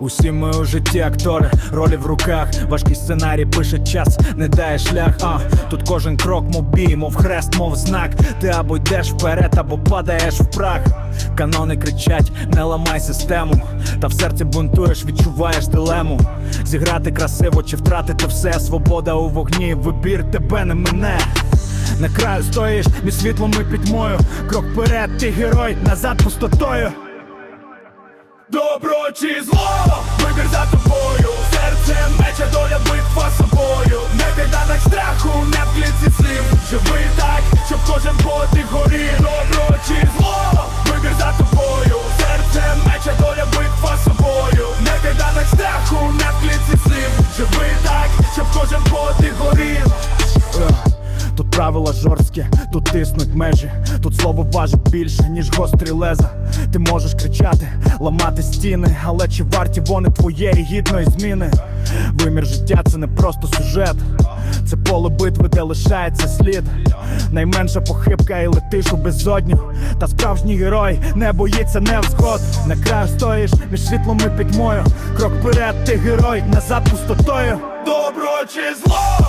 Усі ми у житті актори, ролі в руках, важкий сценарій пише час, не дає шлях. А тут кожен крок, мов бій, мов хрест, мов знак. Ти або йдеш вперед, або падаєш в прах. Канони кричать, не ламай систему. Та в серці бунтуєш, відчуваєш дилему. Зіграти красиво чи втратити все, свобода у вогні, вибір тебе не мене. На краю стоїш між світлом і пітьмою. Крок вперед, ти герой, назад пустотою. Добро чи зло, вибір за тобою, серце меча, доля битва собою, не кайданах страху, не в клітці слів, живи так, щоб кожен подих горі, добро чи зло, вибір за тобою, серце меча, доля битва собою, не кайданах страху, не в клітці слів, живи так, щоб кожен горів. Тут правила жорсткі, тут тиснуть межі, тут слово важить більше, ніж гострі леза. Ти можеш кричати, ламати стіни, але чи варті вони твоєї гідної зміни? Вимір життя це не просто сюжет, це поле битви, де лишається слід. Найменша похибка і летиш у безодню. Та справжній герой не боїться невзгод. На краю стоїш між світлом і пітьмою. Крок вперед, ти герой, назад пустотою. Добро чи зло,